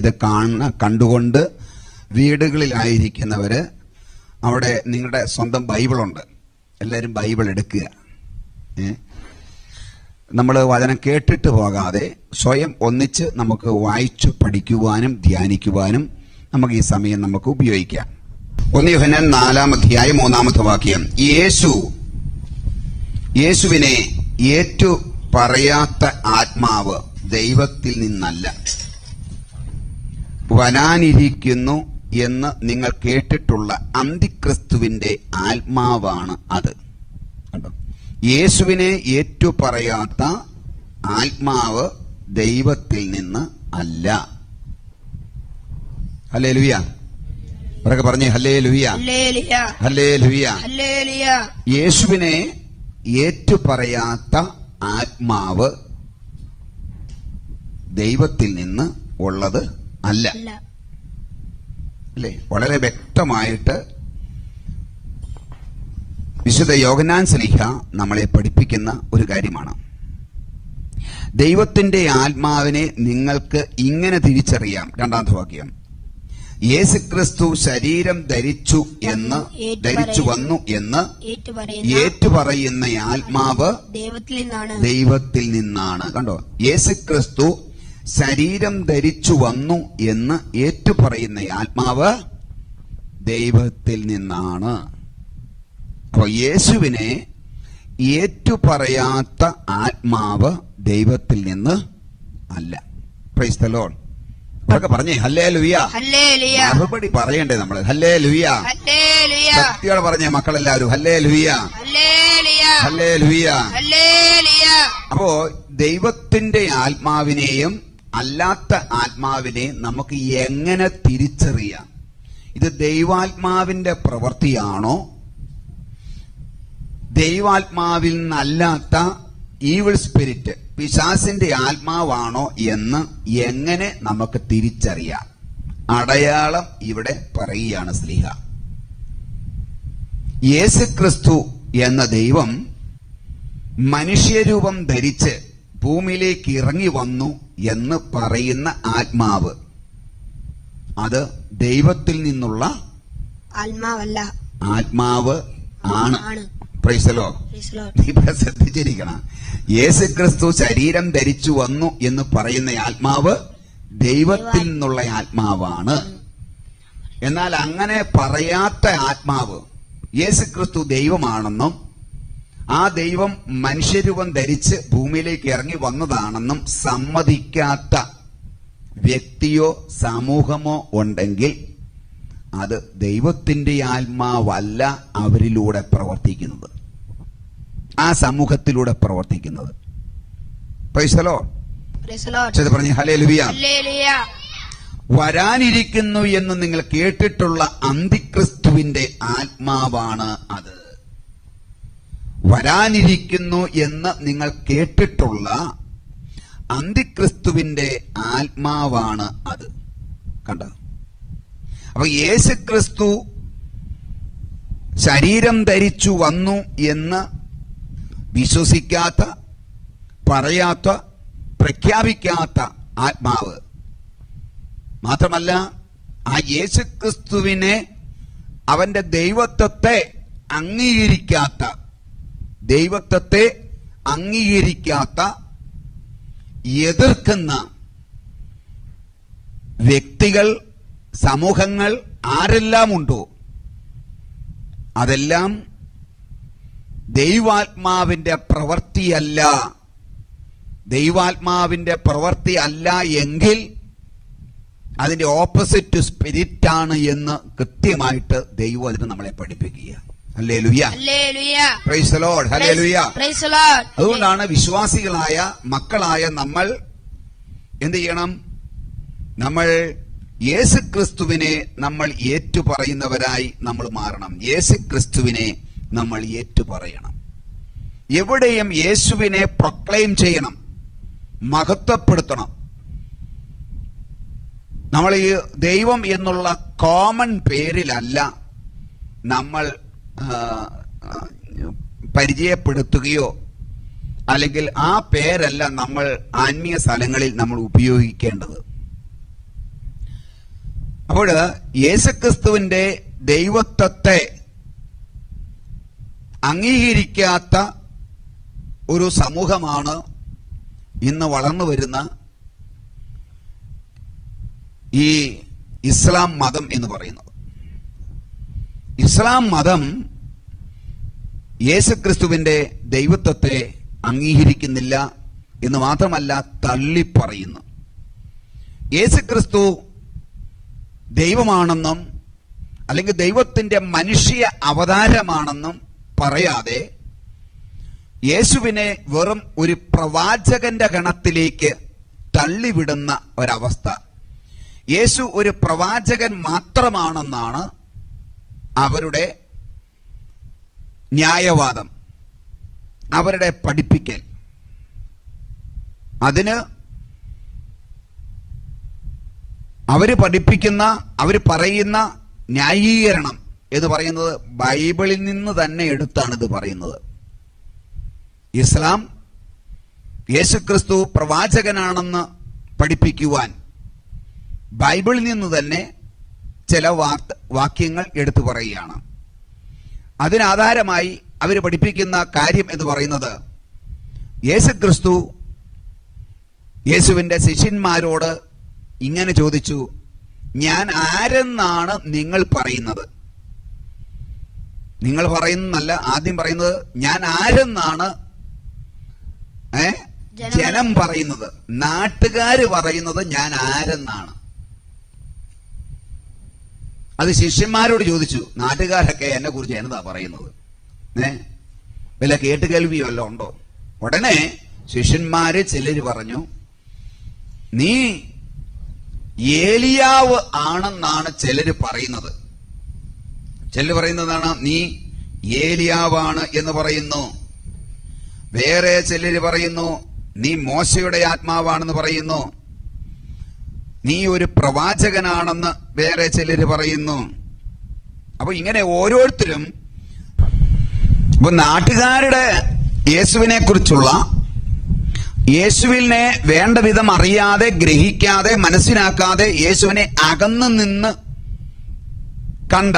ഇത് കാണ കണ്ടുകൊണ്ട് വീടുകളിലായിരിക്കുന്നവര് അവിടെ നിങ്ങളുടെ സ്വന്തം ബൈബിളുണ്ട്. എല്ലാവരും ബൈബിൾ എടുക്കുക. നമ്മൾ വചനം കേട്ടിട്ട് പോകാതെ സ്വയം ഒന്നിച്ച് നമുക്ക് വായിച്ചു പഠിക്കുവാനും ധ്യാനിക്കുവാനും നമുക്ക് ഈ സമയം നമുക്ക് ഉപയോഗിക്കാം. ഒന്ന് യോഹന്നാൻ നാലാം അധ്യായം മൂന്നാമത്തെ വാക്യം. യേശു യേശുവിനെ ഏറ്റു പറയാത്ത ആത്മാവ് ദൈവത്തിൽ നിന്നല്ല. വരാനിരിക്കുന്നു എന്ന് നിങ്ങൾ കേട്ടിട്ടുള്ള അന്തിക്രിസ്തുവിന്റെ ആത്മാവാണ് അത്. യേശുവിനെ ഏറ്റുപറയാത്ത ആത്മാവ് ദൈവത്തിൽ നിന്ന് അല്ല. ഹലേ ലുവിയ അവരൊക്കെ പറഞ്ഞു ഹലേ ലുവിയ ഹലേ ലുവിയ യേശുവിനെ ഏറ്റുപറയാത്ത ആത്മാവ് ദൈവത്തിൽ നിന്ന് ഉള്ളത് അല്ല. അല്ല. വളരെ വ്യക്തമായിട്ട് വിശുദ്ധ യോഗനാൻ സ്ലിഹ നമ്മളെ പഠിപ്പിക്കുന്ന ഒരു കാര്യമാണ്. ദൈവത്തിന്റെ ആത്മാവിനെ നിങ്ങൾക്ക് ഇങ്ങനെ തിരിച്ചറിയാം. രണ്ടാമത്തെ വാക്യം യേശുക്രിസ്തു ശരീരം ധരിച്ചു എന്ന് ധരിച്ചു വന്നു എന്ന് ഏറ്റുപറയുന്ന ആത്മാവ് ദൈവത്തിൽ നിന്നാണ്. ദൈവത്തിൽ നിന്നാണ്. കണ്ടോ? യേശുക്രിസ്തു ശരീരം ധരിച്ചു വന്നു എന്ന് ഏറ്റുപറയുന്ന ആത്മാവ് ദൈവത്തിൽ നിന്നാണ്. അപ്പൊ യേശുവിനെ ഏറ്റുപറയാത്ത ആത്മാവ് ദൈവത്തിൽ നിന്ന് അല്ല. പ്രൈസ് അതൊക്കെ പറഞ്ഞേ ഹല്ലേ ലുയ മറുപടി പറയണ്ടേ നമ്മൾ ഹല്ലേ ലുയ സത്യോടെ പറഞ്ഞേ മക്കളെല്ലാവരും ഹല്ലേ ലുയ ഹല്ലേ ലുയ അപ്പോ ദൈവത്തിന്റെ ആത്മാവിനെയും അല്ലാത്ത ആത്മാവിനെ നമുക്ക് എങ്ങനെ തിരിച്ചറിയാം? ഇത് ദൈവാത്മാവിന്റെ പ്രവൃത്തിയാണോ? ദൈവാത്മാവിൽ നിന്നല്ലാത്ത ഈവിൾ സ്പിരിറ്റ് പിശാസിന്റെ ആത്മാവാണോ എന്ന് എങ്ങനെ നമുക്ക് തിരിച്ചറിയാം? അടയാളം ഇവിടെ പറയുകയാണ് സ്ലീഹ. യേശുക്രിസ്തു എന്ന ദൈവം മനുഷ്യരൂപം ധരിച്ച് ഭൂമിയിലേക്ക് ഇറങ്ങി വന്നു എന്ന് പറയുന്ന ആത്മാവ്. അത് ദൈവത്തിൽ നിന്നുള്ള ആത്മാവല്ല. ആത്മാവ് ആണ്. പ്രൈസലോ. നീ ഇവിടെ യേശു യേശുക്രിസ്തു ശരീരം ധരിച്ചു വന്നു എന്ന് പറയുന്ന ആത്മാവ് ദൈവത്തിൽ നിന്നുള്ള ആത്മാവാണ്. എന്നാൽ അങ്ങനെ പറയാത്ത ആത്മാവ് യേശു ക്രിസ്തു ദൈവമാണെന്നും ആ ദൈവം മനുഷ്യരൂപം ധരിച്ച് ഭൂമിയിലേക്ക് ഇറങ്ങി വന്നതാണെന്നും സമ്മതിക്കാത്ത വ്യക്തിയോ സമൂഹമോ ഉണ്ടെങ്കിൽ അത് ദൈവത്തിന്റെ ആത്മാവല്ല അവരിലൂടെ പ്രവർത്തിക്കുന്നത്. ആ സമൂഹത്തിലൂടെ പ്രവർത്തിക്കുന്നത്. പൈസലോ പറഞ്ഞു ഹലേ ഹല്ലേലൂയ. വരാനിരിക്കുന്നു എന്ന് നിങ്ങൾ കേട്ടിട്ടുള്ള അന്തിക്രിസ്തുവിന്റെ ആത്മാവാണ് അത്. വരാനിരിക്കുന്നു എന്ന് നിങ്ങൾ കേട്ടിട്ടുള്ള അന്തിക്രിസ്തുവിന്റെ ആത്മാവാണ് അത്. കണ്ടോ? അപ്പൊ യേശുക്രിസ്തു ശരീരം ധരിച്ചു വന്നു എന്ന് വിശ്വസിക്കാത്ത പറയാത്ത പ്രഖ്യാപിക്കാത്ത ആത്മാവ്. മാത്രമല്ല ആ യേശുക്രിസ്തുവിനെ അവന്റെ ദൈവത്വത്തെ അംഗീകരിക്കാത്ത ദൈവത്വത്തെ അംഗീകരിക്കാത്ത എതിർക്കുന്ന വ്യക്തികൾ സമൂഹങ്ങൾ ആരെല്ലാം ഉണ്ടോ അതെല്ലാം ദൈവാത്മാവിന്റെ പ്രവൃത്തിയല്ല. ദൈവാത്മാവിന്റെ പ്രവൃത്തി അല്ല എങ്കിൽ അതിന്റെ ഓപ്പോസിറ്റ് സ്പിരിറ്റാണ് എന്ന് കൃത്യമായിട്ട് ദൈവം അതിന് നമ്മളെ പഠിപ്പിക്കുക അതുകൊണ്ടാണ് വിശ്വാസികളായ മക്കളായ നമ്മൾ എന്ത് ചെയ്യണം? നമ്മൾ യേശുക്രിസ്തുവിനെ നമ്മൾ ഏറ്റുപറയുന്നവരായി നമ്മൾ മാറണം. യേശുക്രിസ്തുവിനെ നമ്മൾ ഏറ്റുപറയണം. എവിടെയും യേശുവിനെ പ്രൊക്ലെയിം ചെയ്യണം. മഹത്വപ്പെടുത്തണം. നമ്മൾ ഈ ദൈവം എന്നുള്ള കോമൺ പേരിലല്ല നമ്മൾ പരിചയപ്പെടുത്തുകയോ അല്ലെങ്കിൽ ആ പേരല്ല നമ്മൾ ആത്മീയ സ്ഥലങ്ങളിൽ നമ്മൾ ഉപയോഗിക്കേണ്ടത്. അപ്പോൾ യേശുക്രിസ്തുവിന്റെ ദൈവത്വത്തെ അംഗീകരിക്കാത്ത ഒരു സമൂഹമാണ് ഇന്ന് വളർന്നു വരുന്ന ഈ ഇസ്ലാം മതം എന്ന് പറയുന്നത്. ഇസ്ലാം മതം യേശുക്രിസ്തുവിന്റെ ദൈവത്വത്തെ അംഗീകരിക്കുന്നില്ല എന്ന് മാത്രമല്ല തള്ളിപ്പറയുന്നു. യേശുക്രിസ്തു ദൈവമാണെന്നും അല്ലെങ്കിൽ ദൈവത്തിന്റെ മനുഷ്യ അവതാരമാണെന്നും പറയാതെ യേശുവിനെ വെറും ഒരു പ്രവാചകന്റെ ഗണത്തിലേക്ക് തള്ളിവിടുന്ന ഒരവസ്ഥ. യേശു ഒരു പ്രവാചകൻ മാത്രമാണെന്നാണ് അവരുടെ ന്യായവാദം. അവരുടെ പഠിപ്പിക്കൽ. അതിന് അവർ പഠിപ്പിക്കുന്ന അവർ പറയുന്ന ന്യായീകരണം എന്ന് പറയുന്നത് ബൈബിളിൽ നിന്ന് തന്നെ എടുത്താണ് ഇത് പറയുന്നത്. ഇസ്ലാം യേശുക്രിസ്തു പ്രവാചകനാണെന്ന് പഠിപ്പിക്കുവാൻ ബൈബിളിൽ നിന്ന് തന്നെ ചില വാക്യങ്ങൾ എടുത്തു പറയുകയാണ്. അതിനാധാരമായി അവർ പഠിപ്പിക്കുന്ന കാര്യം എന്ന് പറയുന്നത് യേശുക്രിസ്തു യേശുവിന്റെ ശിഷ്യന്മാരോട് ഇങ്ങനെ ചോദിച്ചു ഞാൻ ആരെന്നാണ് നിങ്ങൾ പറയുന്നത്? നിങ്ങൾ പറയുന്നല്ല ആദ്യം പറയുന്നത് ഞാൻ ആരെന്നാണ് ഏ ജനം- ജനം പറയുന്നത്? നാട്ടുകാർ പറയുന്നത് ഞാൻ ആരെന്നാണ്. അത് ശിഷ്യന്മാരോട് ചോദിച്ചു നാട്ടുകാരൊക്കെ എന്നെ കുറിച്ച് എന്നതാ പറയുന്നത്? ഏ? വല്ല കേട്ടുകേൾവിയോ വല്ല ഉണ്ടോ? ഉടനെ ശിഷ്യന്മാര് ചിലര് പറഞ്ഞു നീ ഏലിയാവ് ആണെന്നാണ് ചിലര് പറയുന്നത്. ചിലര് പറയുന്നതാണ് നീ ഏലിയാവാണ് എന്ന് പറയുന്നു. വേറെ ചിലര് പറയുന്നു നീ മോശയുടെ ആത്മാവാണെന്ന് പറയുന്നു. നീ ഒരു പ്രവാചകനാണെന്ന് വേറെ ചിലർ പറയുന്നു. അപ്പൊ ഇങ്ങനെ ഓരോരുത്തരും ഇപ്പൊ നാട്ടുകാരുടെ യേശുവിനെ കുറിച്ചുള്ള യേശുവിനെ വേണ്ട വിധം അറിയാതെ ഗ്രഹിക്കാതെ മനസ്സിലാക്കാതെ യേശുവിനെ അകന്നു നിന്ന് കണ്ട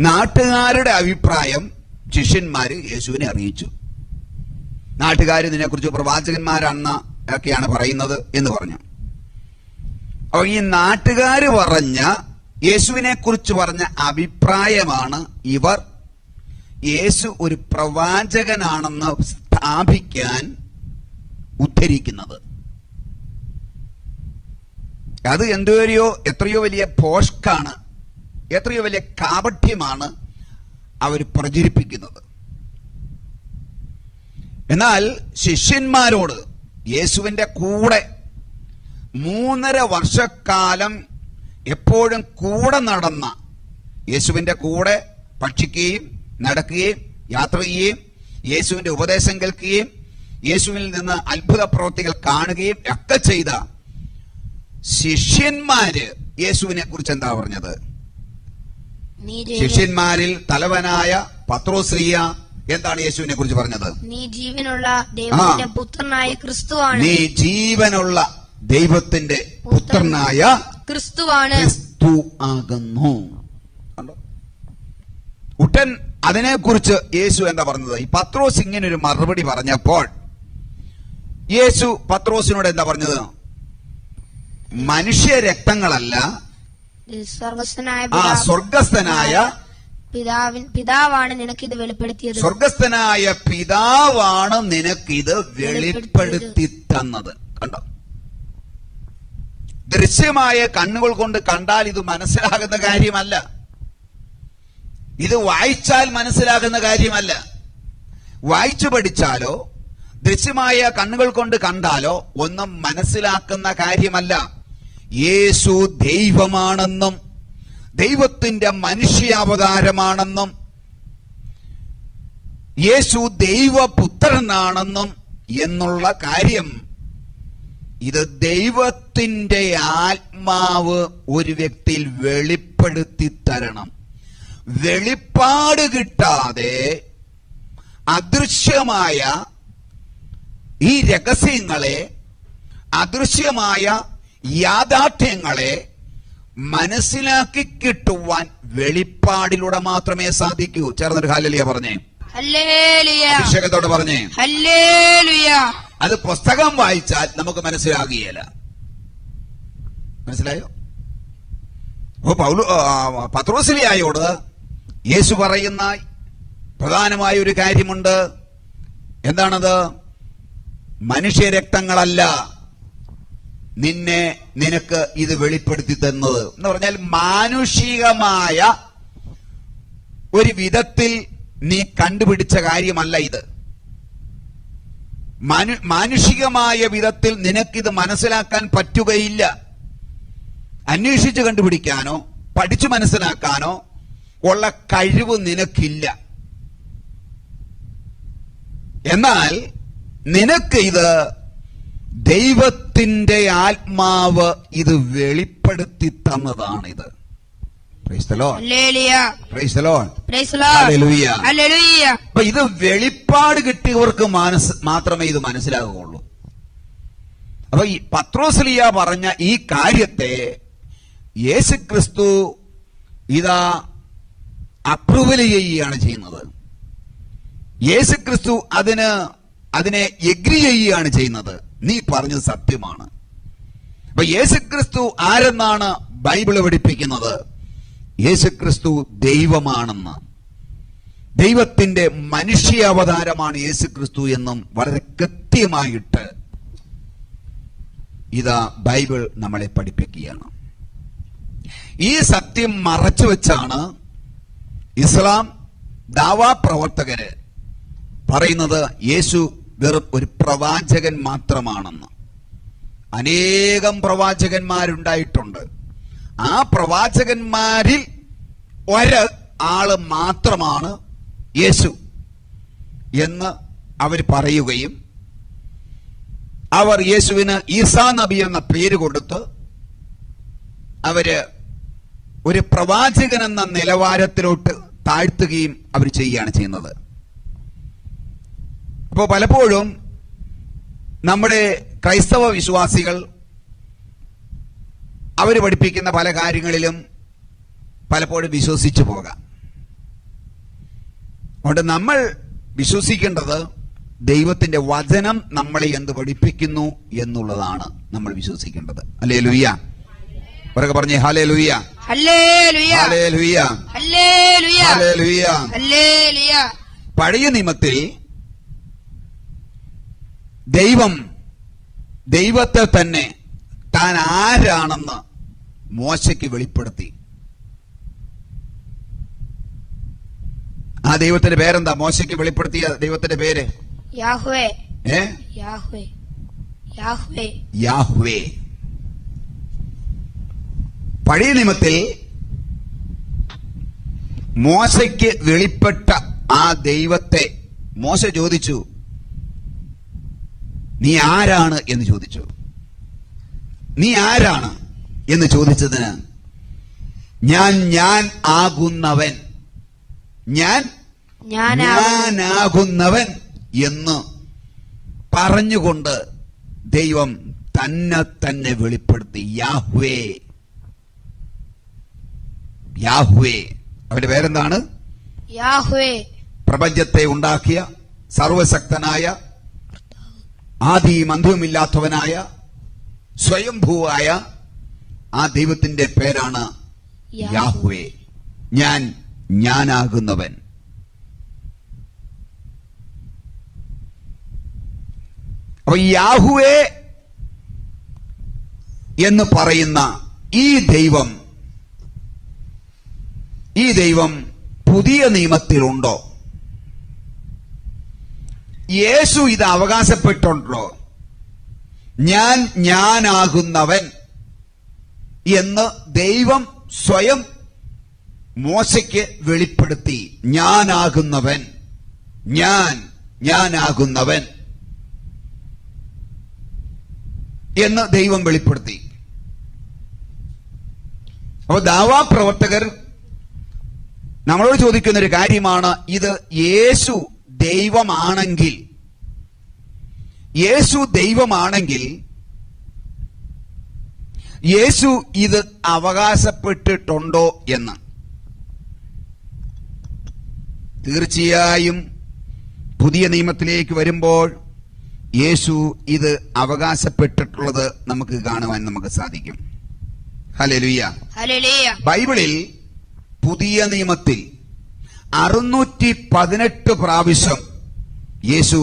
നാട്ടുകാരുടെ അഭിപ്രായം ശിഷ്യന്മാര് യേശുവിനെ അറിയിച്ചു. നാട്ടുകാർ ഇതിനെക്കുറിച്ച് പ്രവാചകന്മാരാണ് ഒക്കെയാണ് പറയുന്നത് എന്ന് പറഞ്ഞു. അപ്പൊ ഈ നാട്ടുകാർ പറഞ്ഞ യേശുവിനെ കുറിച്ച് പറഞ്ഞ അഭിപ്രായമാണ് ഇവർ. യേശു ഒരു പ്രവാചകനാണെന്ന് സ്ഥാപിക്കാൻ ഉദ്ധരിക്കുന്നത്. അത് എന്തോരെയോ എത്രയോ വലിയ പോഷ്കാണ് എത്രയോ വലിയ കാപഠ്യമാണ് അവർ പ്രചരിപ്പിക്കുന്നത്. എന്നാൽ ശിഷ്യന്മാരോട് യേശുവിന്റെ കൂടെ മൂന്നര വർഷക്കാലം എപ്പോഴും കൂടെ നടന്ന യേശുവിന്റെ കൂടെ ഭക്ഷിക്കുകയും നടക്കുകയും യാത്ര ചെയ്യുകയും യേശുവിന്റെ ഉപദേശം കേൾക്കുകയും യേശുവിൽ നിന്ന് അത്ഭുത പ്രവൃത്തികൾ കാണുകയും ഒക്കെ ചെയ്ത ശിഷ്യന്മാര് യേശുവിനെ കുറിച്ച് എന്താ പറഞ്ഞത്? ശിഷ്യന്മാരിൽ തലവനായ പത്രോശ്രീയ എന്താണ് യേശുവിനെ കുറിച്ച് പറഞ്ഞത്? നീ ജീവനുള്ള ദൈവത്തിന്റെ പുത്രനായ ക്രിസ്തുവാണ് നീ ജീവനുള്ള ദൈവത്തിന്റെ പുത്രനായ ക്രിസ്തുവാണ്. ക്രിസ്തു ആകുന്നു? ഉടൻ അതിനെക്കുറിച്ച് യേശു എന്താ പറഞ്ഞത്? ഈ പത്രോസ് ഇങ്ങനെ ഒരു മറുപടി പറഞ്ഞപ്പോൾ യേശു പത്രോസിനോട് എന്താ പറഞ്ഞത്? മനുഷ്യ രക്തങ്ങളല്ല സ്വർഗസ്ഥനായ ആ സ്വർഗസ്ഥനായ പിതാവാണ് നിനക്കിത് വെളിപ്പെടുത്തിയത്. സ്വർഗസ്ഥനായ പിതാവാണ് നിനക്കിത് വെളിപ്പെടുത്തി തന്നത്. കണ്ടോ? ദൃശ്യമായ കണ്ണുകൾ കൊണ്ട് കണ്ടാൽ ഇത് മനസ്സിലാകുന്ന കാര്യമല്ല. ഇത് വായിച്ചാൽ മനസ്സിലാകുന്ന കാര്യമല്ല. വായിച്ചു പഠിച്ചാലോ ദൃശ്യമായ കണ്ണുകൾ കൊണ്ട് കണ്ടാലോ ഒന്നും മനസ്സിലാക്കുന്ന കാര്യമല്ല. യേശു ദൈവമാണെന്നും ദൈവത്തിന്റെ മനുഷ്യാവതാരമാണെന്നും യേശു ദൈവപുത്രനാണെന്നും എന്നുള്ള കാര്യം ഇത് ദൈവത്തിന്റെ ആത്മാവ് ഒരു വ്യക്തിയിൽ വെളിപ്പെടുത്തി തരണം. വെളിപ്പാട് കിട്ടാതെ അദൃശ്യമായ ഈ രഹസ്യങ്ങളെ അദൃശ്യമായ യാഥാർത്ഥ്യങ്ങളെ മനസ്സിലാക്കി കിട്ടുവാൻ വെളിപ്പാടിലൂടെ മാത്രമേ സാധിക്കൂ. ചേർന്നൊരു ഹാലലിയ പറഞ്ഞേ. അഭിഷേകത്തോട് പറഞ്ഞേ അത് പുസ്തകം വായിച്ചാൽ നമുക്ക് മനസ്സിലാകുകയില്ല. മനസ്സിലായോ? അപ്പൊ പൗലു പത്രോസിലിയായോട് യേശു പറയുന്ന പ്രധാനമായ ഒരു കാര്യമുണ്ട്. എന്താണത്? മനുഷ്യരക്തങ്ങളല്ല നിന്നെ നിനക്ക് ഇത് വെളിപ്പെടുത്തി തന്നത്. എന്ന് പറഞ്ഞാൽ മാനുഷികമായ ഒരു വിധത്തിൽ നീ കണ്ടുപിടിച്ച കാര്യമല്ല ഇത്. മനു മാനുഷികമായ വിധത്തിൽ നിനക്കിത് മനസ്സിലാക്കാൻ പറ്റുകയില്ല. അന്വേഷിച്ച് കണ്ടുപിടിക്കാനോ പഠിച്ചു മനസ്സിലാക്കാനോ ഉള്ള കഴിവ് നിനക്കില്ല. എന്നാൽ നിനക്ക് ഇത് ദൈവത്തിന്റെ ആത്മാവ് ഇത് വെളിപ്പെടുത്തി തന്നതാണിത്. അപ്പൊ ഇത് വെളിപ്പാട് കിട്ടിയവർക്ക് മനസ് മാത്രമേ ഇത് മനസ്സിലാകുകയുള്ളൂ. അപ്പൊ ഈ പത്രോസ്ലിയ പറഞ്ഞ ഈ കാര്യത്തെ യേശു ക്രിസ്തു ഇതാ അപ്രൂവൽ ചെയ്യുകയാണ് ചെയ്യുന്നത്. യേശു ക്രിസ്തു അതിന് അതിനെ എഗ്രി ചെയ്യുകയാണ് ചെയ്യുന്നത്. നീ പറഞ്ഞത് സത്യമാണ്. അപ്പൊ യേശുക്രിസ്തു ആരെന്നാണ് ബൈബിൾ പഠിപ്പിക്കുന്നത്? യേശുക്രിസ്തു ദൈവമാണെന്ന്. ദൈവത്തിന്റെ മനുഷ്യാവതാരമാണ് യേശുക്രിസ്തു എന്നും വളരെ കൃത്യമായിട്ട് ഇതാ ബൈബിൾ നമ്മളെ പഠിപ്പിക്കുകയാണ്. ഈ സത്യം മറച്ചു വെച്ചാണ് ഇസ്ലാം ദാവാ പ്രവർത്തകര് പറയുന്നത് യേശു വെറും ഒരു പ്രവാചകൻ മാത്രമാണെന്ന്. അനേകം പ്രവാചകന്മാരുണ്ടായിട്ടുണ്ട്. ആ പ്രവാചകന്മാരിൽ ഒരു ആൾ മാത്രമാണ് യേശു എന്ന് അവർ പറയുകയും അവർ യേശുവിന് ഈസാ നബി എന്ന പേര് കൊടുത്ത് അവർ ഒരു പ്രവാചകൻ എന്ന നിലവാരത്തിലോട്ട് താഴ്ത്തുകയും അവർ ചെയ്യുകയാണ് ചെയ്യുന്നത്. അപ്പോൾ പലപ്പോഴും നമ്മുടെ ക്രൈസ്തവ വിശ്വാസികൾ അവർ പഠിപ്പിക്കുന്ന പല കാര്യങ്ങളിലും പലപ്പോഴും വിശ്വസിച്ചു പോകാം. അതുകൊണ്ട് നമ്മൾ വിശ്വസിക്കേണ്ടത് ദൈവത്തിന്റെ വചനം നമ്മളെ എന്ത് പഠിപ്പിക്കുന്നു എന്നുള്ളതാണ് നമ്മൾ വിശ്വസിക്കേണ്ടത്. അല്ലേ ലുയ്യ അവരൊക്കെ പറഞ്ഞേ ഹാലേ ലുയ്യ പഴയ നിയമത്തിൽ ദൈവം ദൈവത്തെ തന്നെ താൻ ആരാണെന്ന് മോശയ്ക്ക് വെളിപ്പെടുത്തി. ആ ദൈവത്തിന്റെ പേരെന്താ? മോശയ്ക്ക് വെളിപ്പെടുത്തിയ ദൈവത്തിന്റെ പേര്? യാഹ്വേ. ഏ? യാഹ്വേ. യാഹ്വേ. യാഹ്വേ. പഴയ നിയമത്തിൽ മോശയ്ക്ക് വെളിപ്പെട്ട ആ ദൈവത്തെ മോശ ചോദിച്ചു നീ ആരാണ്? എന്ന് ചോദിച്ചു. നീ ആരാണ്? എന്ന് ചോദിച്ചതിന് ഞാൻ ഞാൻ ആകുന്നവൻ. ഞാൻ ഞാനാ ഞാനാകുന്നവൻ എന്ന് പറഞ്ഞുകൊണ്ട് ദൈവം തന്നെ തന്നെ വെളിപ്പെടുത്തി. യാഹ്വേ. യാഹ്വേ. അവന്റെ പേരെന്താണ്? യാഹ്വേ. പ്രപഞ്ചത്തെ ഉണ്ടാക്കിയ സർവശക്തനായ ആദിയും അന്ത്യവുമില്ലാത്തവനായ സ്വയംഭൂവായ ആ ദൈവത്തിന്റെ പേരാണ് യാഹ്വേ. ഞാൻ ഞാനാകുന്നവൻ. അപ്പൊ യാഹുവേ എന്ന് പറയുന്ന ഈ ദൈവം ഈ ദൈവം പുതിയ നിയമത്തിലുണ്ടോ? യേശു ഇത് അവകാശപ്പെട്ടുണ്ടോ ഞാൻ ഞാനാകുന്നവൻ. എന്ന് ദൈവം സ്വയം മോശയ്ക്ക് വെളിപ്പെടുത്തി. ഞാനാകുന്നവൻ. ഞാൻ ഞാനാകുന്നവൻ. എന്ന് ദൈവം വെളിപ്പെടുത്തി. അപ്പൊ ദാവാ പ്രവർത്തകർ നമ്മളോട് ചോദിക്കുന്ന ഒരു കാര്യമാണ്. ഇത് യേശു ദൈവമാണെങ്കിൽ യേശു ദൈവമാണെങ്കിൽ യേശു ഇത് അവകാശപ്പെട്ടിട്ടുണ്ടോ എന്ന്. തീർച്ചയായും പുതിയ നിയമത്തിലേക്ക് വരുമ്പോൾ യേശു ഇത് അവകാശപ്പെട്ടിട്ടുള്ളത് നമുക്ക് കാണുവാൻ നമുക്ക് സാധിക്കും. ഹലലുയ ബൈബിളിൽ പുതിയ നിയമത്തിൽ അറുന്നൂറ്റി പതിനെട്ട് പ്രാവശ്യം യേശു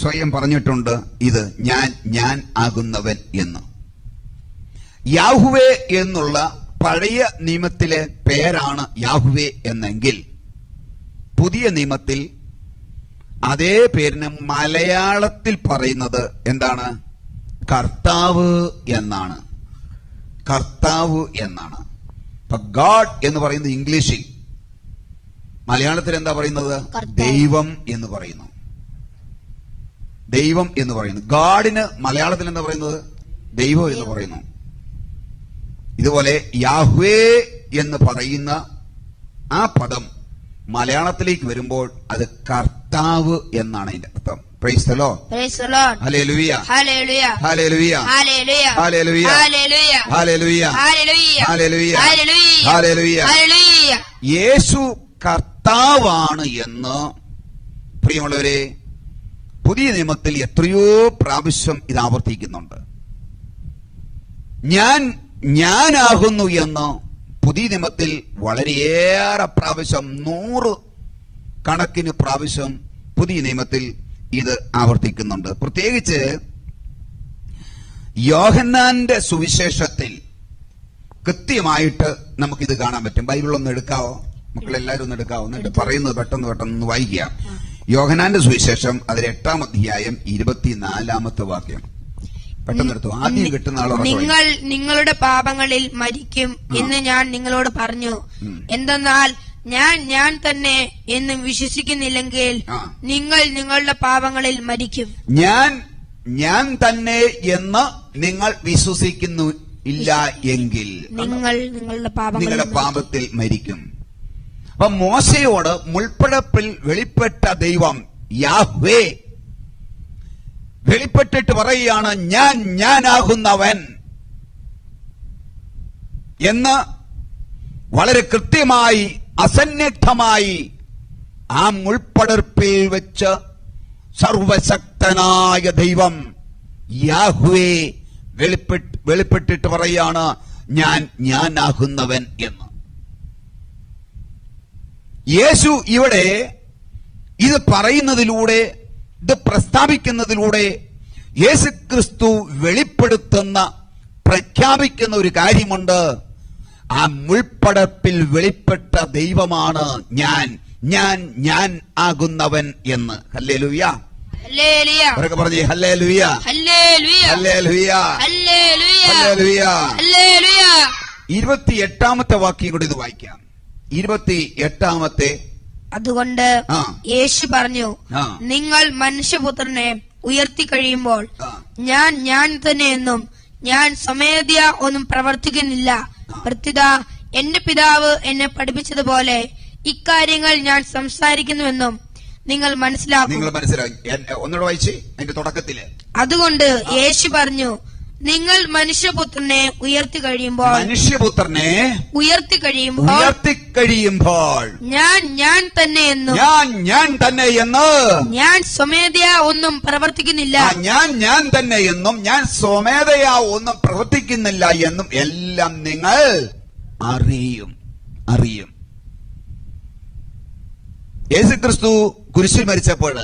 സ്വയം പറഞ്ഞിട്ടുണ്ട് ഇത് ഞാൻ ഞാൻ ആകുന്നവൻ എന്ന്. യാഹുവേ എന്നുള്ള പഴയ നിയമത്തിലെ പേരാണ് യാഹുവേ എന്നെങ്കിൽ പുതിയ നിയമത്തിൽ അതേ പേരിന് മലയാളത്തിൽ പറയുന്നത് എന്താണ്? കർത്താവ് എന്നാണ്. കർത്താവ് എന്നാണ്. ഇപ്പൊ ഗാഡ് എന്ന് പറയുന്നത് ഇംഗ്ലീഷിൽ മലയാളത്തിൽ എന്താ പറയുന്നത് ദൈവം എന്ന് പറയുന്നു. ദൈവം എന്ന് പറയുന്നു. ഗാഡിന് മലയാളത്തിൽ എന്താ പറയുന്നത്? ദൈവം എന്ന് പറയുന്നു. ഇതുപോലെ യാഹ്വേ എന്ന് പറയുന്ന ആ പദം മലയാളത്തിലേക്ക് വരുമ്പോൾ അത് കർത്താവ് എന്നാണ് അതിന്റെ അർത്ഥം പ്രൈസ്തലോ യേശു കർത്താവാണ് എന്ന് പ്രിയമുള്ളവരെ പുതിയ നിയമത്തിൽ എത്രയോ പ്രാവശ്യം ഇത് ആവർത്തിക്കുന്നുണ്ട് ഞാൻ ഞാനാകുന്നു എന്ന് പുതിയ നിയമത്തിൽ വളരെയേറെ പ്രാവശ്യം നൂറ് കണക്കിന് പ്രാവശ്യം പുതിയ നിയമത്തിൽ ഇത് ആവർത്തിക്കുന്നുണ്ട്. പ്രത്യേകിച്ച് യോഹന്നാന്റെ സുവിശേഷത്തിൽ കൃത്യമായിട്ട് നമുക്കിത് കാണാൻ പറ്റും. ബൈബിൾ ഒന്ന് എടുക്കാവോ? മക്കളെല്ലാവരും ഒന്ന് എടുക്കാവോ? എന്നിട്ട് പറയുന്നത് പെട്ടെന്ന് പെട്ടെന്ന് വായിക്കുക. യോഹനാന്റെ സുവിശേഷം അതിൽ എട്ടാം അധ്യായം ഇരുപത്തിനാലാമത്തെ വാക്യം. പെട്ടെന്ന് എടുത്തു. ആദ്യം കിട്ടുന്ന ആളോട് നിങ്ങൾ നിങ്ങളുടെ പാപങ്ങളിൽ മരിക്കും എന്ന് ഞാൻ നിങ്ങളോട് പറഞ്ഞു. എന്തെന്നാൽ ഞാൻ ഞാൻ തന്നെ എന്നും വിശ്വസിക്കുന്നില്ലെങ്കിൽ നിങ്ങൾ നിങ്ങളുടെ പാപങ്ങളിൽ മരിക്കും. ഞാൻ ഞാൻ തന്നെ എന്ന് നിങ്ങൾ വിശ്വസിക്കുന്നു ഇല്ല എങ്കിൽ. നിങ്ങൾ നിങ്ങളുടെ നിങ്ങളുടെ പാപത്തിൽ മരിക്കും. അപ്പൊ മോശയോട് മുൾപ്പടപ്പിൽ വെളിപ്പെട്ട ദൈവം യാഹ്വേ വെളിപ്പെട്ടിട്ട് പറയുകയാണ് ഞാൻ ഞാനാകുന്നവൻ. എന്ന് വളരെ കൃത്യമായി അസന്നിഗ്ധമായി ആ മുൾപ്പടർപ്പിൽ വെച്ച് സർവശക്തനായ ദൈവം യാഹുവേ വെളിപ്പെട്ട് വെളിപ്പെട്ടിട്ട് പറയാണ് ഞാൻ ഞാനാകുന്നവൻ എന്ന്. യേശു ഇവിടെ ഇത് പറയുന്നതിലൂടെ ഇത് പ്രസ്താവിക്കുന്നതിലൂടെ യേശു ക്രിസ്തു വെളിപ്പെടുത്തുന്ന പ്രഖ്യാപിക്കുന്ന ഒരു കാര്യമുണ്ട്. ആ മുൾപ്പടപ്പിൽ വെളിപ്പെട്ട ദൈവമാണ് ഞാൻ. ഞാൻ ഞാൻ ആകുന്നവൻ എന്ന്. ഹല്ലേ ലുയ്യ അവരൊക്കെ പറഞ്ഞേ ഹല്ലേ ലുയ്യ ഹല്ലേലൂയ. ഹല്ലേ ലുയ്യ ഹല്ലേലൂയ. ഹല്ലേലൂയ. ഇരുപത്തി എട്ടാമത്തെ വാക്യം കൂടി ഇത് വായിക്കാം. ഇരുപത്തി എട്ടാമത്തെ അതുകൊണ്ട് യേശു പറഞ്ഞു നിങ്ങൾ മനുഷ്യപുത്രനെ ഉയർത്തി കഴിയുമ്പോൾ ഞാൻ ഞാൻ തന്നെ എന്നും ഞാൻ സ്വമേധയ ഒന്നും പ്രവർത്തിക്കുന്നില്ല. പ്രത്യുത എന്റെ പിതാവ് എന്നെ പഠിപ്പിച്ചതുപോലെ ഇക്കാര്യങ്ങൾ ഞാൻ സംസാരിക്കുന്നുവെന്നും നിങ്ങൾ മനസ്സിലാക്കും. നിങ്ങൾ മനസ്സിലാക്കി. എൻ- ഒന്നുകൂടെ വായിച്ച് അതിന്റെ തുടക്കത്തിൽ. അതുകൊണ്ട് യേശു പറഞ്ഞു നിങ്ങൾ മനുഷ്യപുത്രനെ ഉയർത്തി കഴിയുമ്പോൾ മനുഷ്യപുത്രനെ ഉയർത്തി കഴിയുമ്പോൾ ഉയർത്തി കഴിയുമ്പോൾ ഞാൻ ഞാൻ തന്നെ എന്ന് ഞാൻ ഞാൻ തന്നെ എന്ന് ഞാൻ സ്വമേധയാ ഒന്നും പ്രവർത്തിക്കുന്നില്ല. ഞാൻ ഞാൻ തന്നെ എന്നും ഞാൻ സ്വമേധയാ ഒന്നും പ്രവർത്തിക്കുന്നില്ല എന്നും എല്ലാം നിങ്ങൾ അറിയും അറിയും. യേശുക്രിസ്തു കുരിശിൽ മരിച്ചപ്പോൾ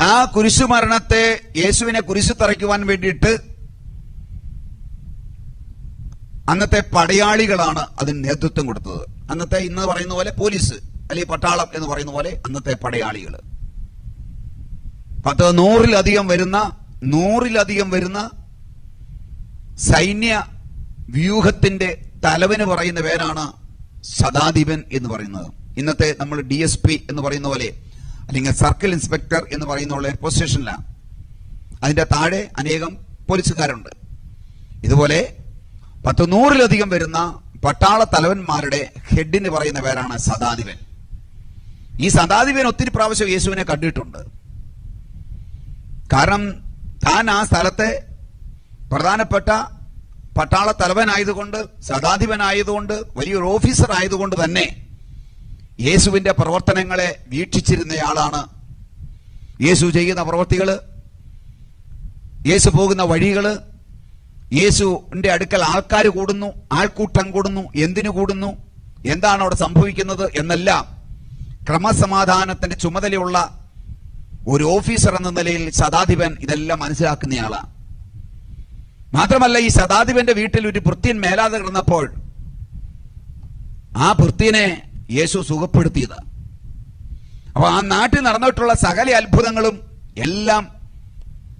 ആ കുരിശു മരണത്തെ യേശുവിനെ കുരിശു തറയ്ക്കുവാൻ വേണ്ടിയിട്ട് അന്നത്തെ പടയാളികളാണ് അതിന് നേതൃത്വം കൊടുത്തത്. അന്നത്തെ ഇന്ന് പറയുന്ന പോലെ പോലീസ് അല്ലെങ്കിൽ പട്ടാളം എന്ന് പറയുന്ന പോലെ അന്നത്തെ പടയാളികൾ പത്ത് നൂറിലധികം വരുന്ന നൂറിലധികം വരുന്ന സൈന്യ വ്യൂഹത്തിന്റെ തലവന് പറയുന്ന പേരാണ് സദാധിപൻ എന്ന് പറയുന്നത്. ഇന്നത്തെ നമ്മൾ ഡി എന്ന് പറയുന്ന പോലെ അല്ലെങ്കിൽ സർക്കിൾ ഇൻസ്പെക്ടർ എന്ന് പറയുന്ന പോലെ പൊസിഷനിലാണ് അതിന്റെ താഴെ അനേകം പോലീസുകാരുണ്ട്. ഇതുപോലെ പത്ത് നൂറിലധികം വരുന്ന പട്ടാള തലവന്മാരുടെ ഹെഡിന് പറയുന്ന പേരാണ് സദാധിപൻ. ഈ സദാധിപൻ ഒത്തിരി പ്രാവശ്യം യേശുവിനെ കണ്ടിട്ടുണ്ട്. കാരണം താൻ ആ സ്ഥലത്തെ പ്രധാനപ്പെട്ട പട്ടാള തലവനായതുകൊണ്ട് സദാധിപനായതുകൊണ്ട് വലിയൊരു ഓഫീസർ ആയതുകൊണ്ട് തന്നെ യേശുവിന്റെ പ്രവർത്തനങ്ങളെ വീക്ഷിച്ചിരുന്നയാളാണ് യേശു ചെയ്യുന്ന പ്രവർത്തികൾ യേശു പോകുന്ന വഴികൾ യേശുവിന്റെ അടുക്കൽ ആൾക്കാർ കൂടുന്നു ആൾക്കൂട്ടം കൂടുന്നു എന്തിനു കൂടുന്നു എന്താണ് അവിടെ സംഭവിക്കുന്നത് എന്നെല്ലാം ക്രമസമാധാനത്തിന്റെ ചുമതലയുള്ള ഒരു ഓഫീസർ എന്ന നിലയിൽ ശതാധിപൻ ഇതെല്ലാം മനസ്സിലാക്കുന്നയാളാണ്. മാത്രമല്ല ഈ ശതാധിപന്റെ വീട്ടിൽ ഒരു ഭൃത്യൻ മേലാതെ കിടന്നപ്പോൾ ആ ഭൃത്യനെ യേശു സുഖപ്പെടുത്തിയത്. അപ്പൊ ആ നാട്ടിൽ നടന്നിട്ടുള്ള സകല അത്ഭുതങ്ങളും എല്ലാം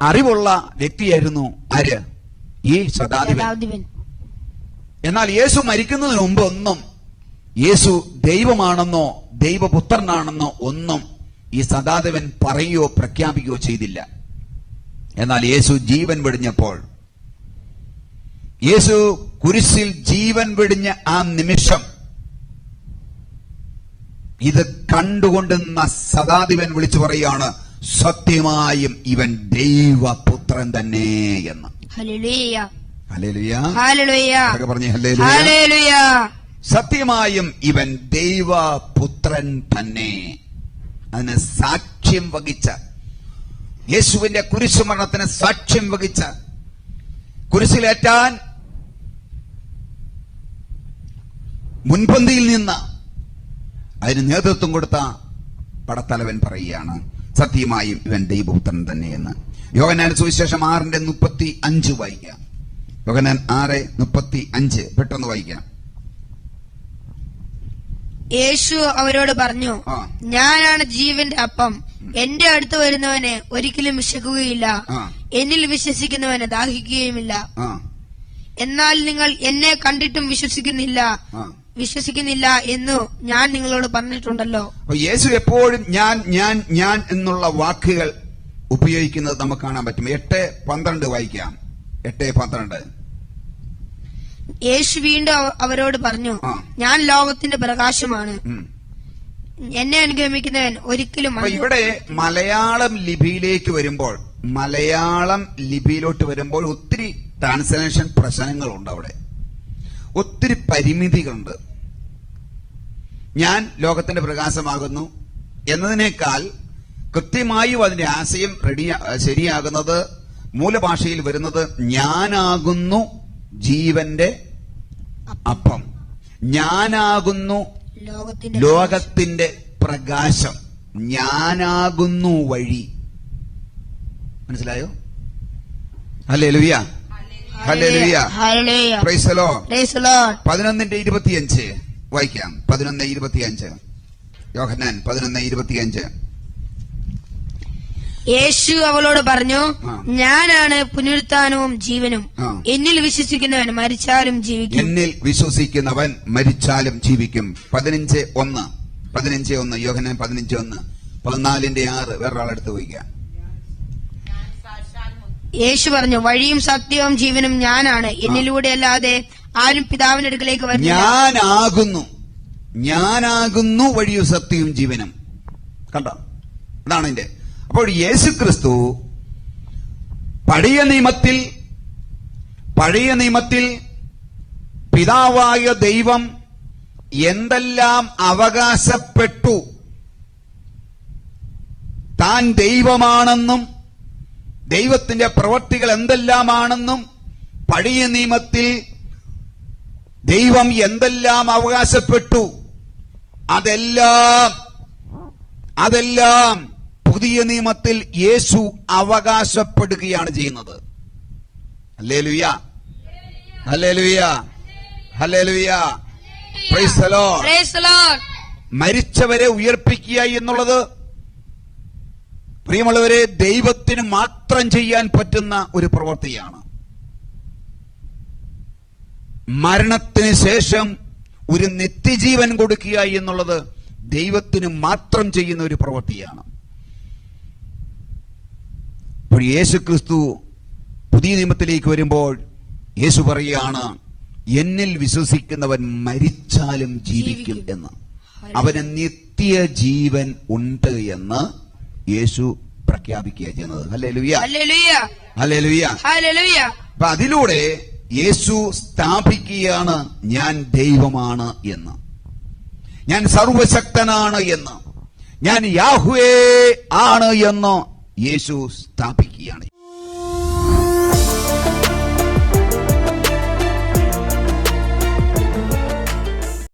അറിവുള്ള വ്യക്തിയായിരുന്നു ആര്? ഈ ശതാധിപൻ ശതാധിപൻ എന്നാൽ യേശു മരിക്കുന്നതിന് മുമ്പ് ഒന്നും യേശു ദൈവമാണെന്നോ ദൈവപുത്രനാണെന്നോ ഒന്നും ഈ സദാദേവൻ പറയുകയോ പ്രഖ്യാപിക്കുകയോ ചെയ്തില്ല. എന്നാൽ യേശു ജീവൻ വെടിഞ്ഞപ്പോൾ യേശു കുരിശിൽ ജീവൻ വെടിഞ്ഞ ആ നിമിഷം ഇത് കണ്ടുകൊണ്ടുന്ന സദാദിവൻ വിളിച്ചു പറയാണ് സത്യമായും ഇവൻ ദൈവപുത്രൻ തന്നെ എന്ന്. സത്യമായും ഇവൻ ദൈവപുത്രൻ തന്നെ. അതിന് സാക്ഷ്യം വഹിച്ച യേശുവിന്റെ കുരിശുമരണത്തിന് സാക്ഷ്യം വഹിച്ച കുരിശിലേറ്റാൻ മുൻപന്തിയിൽ നിന്ന് അതിന് നേതൃത്വം കൊടുത്ത പടത്തലവൻ പറയുകയാണ് സത്യമായും ഇവൻ ദൈവപുത്രൻ തന്നെയെന്ന്. യോഗനാൻ സുവിശേഷം ആറിന്റെ മുപ്പത്തി അഞ്ച് വായിക്കാം. യോഗനാൻ ആറ് മുപ്പത്തി അഞ്ച് പെട്ടെന്ന് വായിക്കാം. യേശു അവരോട് പറഞ്ഞു ഞാനാണ് ജീവന്റെ അപ്പം. എന്റെ അടുത്ത് വരുന്നവന് ഒരിക്കലും വിശക്കുകയില്ല എന്നിൽ വിശ്വസിക്കുന്നവന് ദാഹിക്കുകയുമില്ല. എന്നാൽ നിങ്ങൾ എന്നെ കണ്ടിട്ടും വിശ്വസിക്കുന്നില്ല. വിശ്വസിക്കുന്നില്ല എന്ന് ഞാൻ നിങ്ങളോട് പറഞ്ഞിട്ടുണ്ടല്ലോ. യേശു എപ്പോഴും ഞാൻ ഞാൻ ഞാൻ എന്നുള്ള വാക്കുകൾ ഉപയോഗിക്കുന്നത് നമുക്ക് കാണാൻ പറ്റും. എട്ട് പന്ത്രണ്ട് വായിക്കാം. എട്ട് പന്ത്രണ്ട്. യേശു വീണ്ടും അവരോട് പറഞ്ഞു ഞാൻ ലോകത്തിന്റെ പ്രകാശമാണ്. എന്നെ അനുഗമിക്കുന്നവൻ ഒരിക്കലും ഇവിടെ മലയാളം ലിപിയിലേക്ക് വരുമ്പോൾ മലയാളം ലിപിയിലോട്ട് വരുമ്പോൾ ഒത്തിരി ട്രാൻസ്ലേഷൻ പ്രശ്നങ്ങളുണ്ട് അവിടെ. ഒത്തിരി പരിമിതികളുണ്ട്. ഞാൻ ലോകത്തിന്റെ പ്രകാശമാകുന്നു എന്നതിനേക്കാൾ കൃത്യമായും അതിന്റെ ആശയം റെഡി ശരിയാകുന്നത് മൂലഭാഷയിൽ വരുന്നത് ഞാനാകുന്നു ജീവന്റെ അപ്പം. ഞാനാകുന്നു ലോകത്തിന്റെ ലോകത്തിന്റെ പ്രകാശം. ഞാനാകുന്നു വഴി. മനസ്സിലായോ? അല്ലേ ലുവിയ പതിനൊന്നിന്റെ ഇരുപത്തിയഞ്ച്. വായിക്കാം. പതിനൊന്ന് ഇരുപത്തിയഞ്ച്. യോഹന്നാൻ പതിനൊന്ന് ഇരുപത്തിയഞ്ച്. യേശു അവളോട് പറഞ്ഞു ഞാനാണ് പുനരുത്ഥാനവും ജീവനും. എന്നിൽ വിശ്വസിക്കുന്നവൻ മരിച്ചാലും ജീവിക്കും. എന്നിൽ വിശ്വസിക്കുന്നവൻ മരിച്ചാലും ജീവിക്കും. പതിനഞ്ച് ഒന്ന്. പതിനഞ്ച് ഒന്ന്. യോഹനാൻ പതിനഞ്ച് ഒന്ന്. പതിനാലിന്റെ ആറ്. വേറൊരാളെടുത്ത് വയ്ക്കാം. യേശു പറഞ്ഞു വഴിയും സത്യവും ജീവനും ഞാനാണ്. എന്നിലൂടെ അല്ലാതെ ആരും പിതാവിന്റെ അടുക്കലേക്ക് വരും ഞാനാകുന്നു. ഞാനാകുന്നു വഴിയും സത്യവും ജീവനും. കണ്ടോ? അതാണ് എന്റെ അപ്പോൾ യേശു ക്രിസ്തു പഴയ നിയമത്തിൽ പഴയ നിയമത്തിൽ പിതാവായ ദൈവം എന്തെല്ലാം അവകാശപ്പെട്ടു? താൻ ദൈവമാണെന്നും ദൈവത്തിന്റെ പ്രവൃത്തികൾ എന്തെല്ലാമാണെന്നും പഴയ നിയമത്തിൽ ദൈവം എന്തെല്ലാം അവകാശപ്പെട്ടു അതെല്ലാം അതെല്ലാം പുതിയ നിയമത്തിൽ യേശു അവകാശപ്പെടുകയാണ് ചെയ്യുന്നത്. അല്ലേ ലുയ അല്ലേ ലുയ അല്ലേ ലുയ. മരിച്ചവരെ ഉയർപ്പിക്കുക എന്നുള്ളത് പ്രിയമുള്ളവരെ ദൈവത്തിന് മാത്രം ചെയ്യാൻ പറ്റുന്ന ഒരു പ്രവൃത്തിയാണ്. മരണത്തിന് ശേഷം ഒരു നിത്യജീവൻ കൊടുക്കുക എന്നുള്ളത് ദൈവത്തിന് മാത്രം ചെയ്യുന്ന ഒരു പ്രവൃത്തിയാണ്. യേശു ക്രിസ്തു പുതിയ നിയമത്തിലേക്ക് വരുമ്പോൾ യേശു പറയുകയാണ് എന്നിൽ വിശ്വസിക്കുന്നവൻ മരിച്ചാലും ജീവിക്കും. എന്ന്. അവന് നിത്യജീവൻ ഉണ്ട് എന്ന് യേശു പ്രഖ്യാപിക്കുക ചെയ്യുന്നത്. അപ്പൊ അതിലൂടെ യേശു സ്ഥാപിക്കുകയാണ് ഞാൻ ദൈവമാണ് എന്ന്. ഞാൻ സർവശക്തനാണ് എന്ന്. ഞാൻ യാഹുവേ ആണ് എന്ന് യേശു സ്ഥാപിക്കുകയാണ്